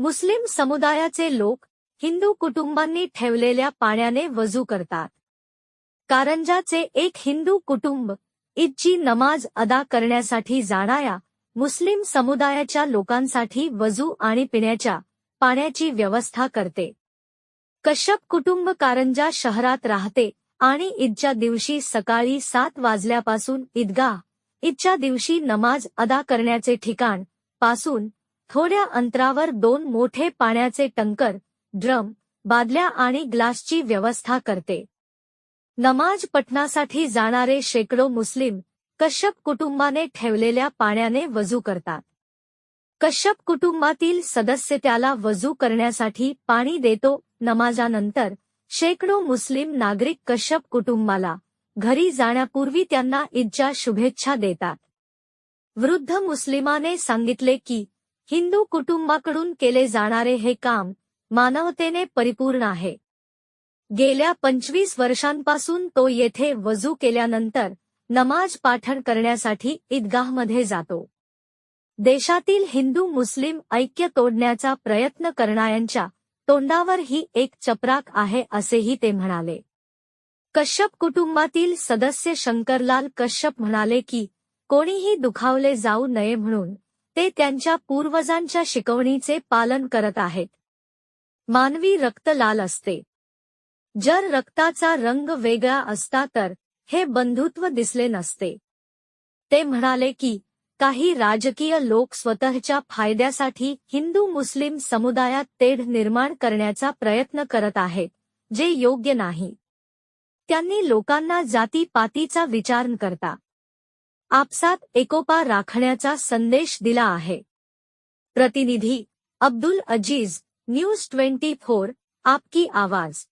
मुस्लिम समुदायाचे लोक हिंदू कुटुंबांनी ठेवलेल्या पाण्याने वजू करतात. कारंजाचे एक हिंदू कुटुंब ईदची नमाज अदा करण्यासाठी जाणाऱ्या मुस्लिम समुदायाच्या लोकांसाठी वजू आणि पिण्याच्या पाण्याची व्यवस्था करते. कश्यप कुटुंब कारंजा शहरात राहते आणि ईदच्या दिवशी सकाळी सात वाजल्यापासून ईदगाह ईदच्या दिवशी नमाज अदा करण्याचे ठिकाणपासून थोड्या अंतरावर दोन मोठे पाण्याचे टंकर ड्रम बादल्या आणि ग्लासची व्यवस्था करते. नमाज पठणासाठी जाणारे शेकडो मुस्लिम कश्यप कुटुंबाने ठेवलेल्या पाण्याने वजू करतात. कश्यप कुटुंबातील सदस्य त्याला वजू करण्यासाठी पाणी देतो. नमाजानंतर शेकडो मुस्लिम नागरिक कश्यप कुटुंबाला घरी जाण्यापूर्वी त्यांना ईदच्या शुभेच्छा देतात. वृद्ध मुस्लिमाने सांगितले की हिंदू कुटुंबाकडून केले जाणारे हे काम मानवतेने परिपूर्ण आहे. गेल्या पंचवीस वर्षांपासून तो येथे वजू केल्यानंतर नमाज पाठण करण्यासाठी ईदगाहमध्ये जातो. देशातील हिंदू मुस्लिम ऐक्य तोडण्याचा प्रयत्न करणाऱ्यांच्या तोंडावर ही एक चपराक आहे असेही ते म्हणाले. कश्यप कुटुंबातील सदस्य शंकरलाल कश्यप म्हणाले की कोणीही दुखावले जाऊ नये म्हणून ते त्यांच्या पूर्वजांच्या शिकवणीचे पालन करत आहेत. मानवी रक्त लाल असते. जर रक्ताचा रंग वेगळा असता तर हे बंधुत्व दिसले नसते. ते म्हणाले की काही राजकीय लोक स्वतःच्या फायद्यासाठी हिंदू मुस्लिम समुदायात तेढ निर्माण करण्याचा प्रयत्न करत आहेत जे योग्य नाही. त्यांनी लोकांना जातीपातीचा विचार करता आपसात एकोपा राखण्याचा संदेश दिला आहे. प्रतिनिधी Abdul Aziz news twenty four आपकी आवाज.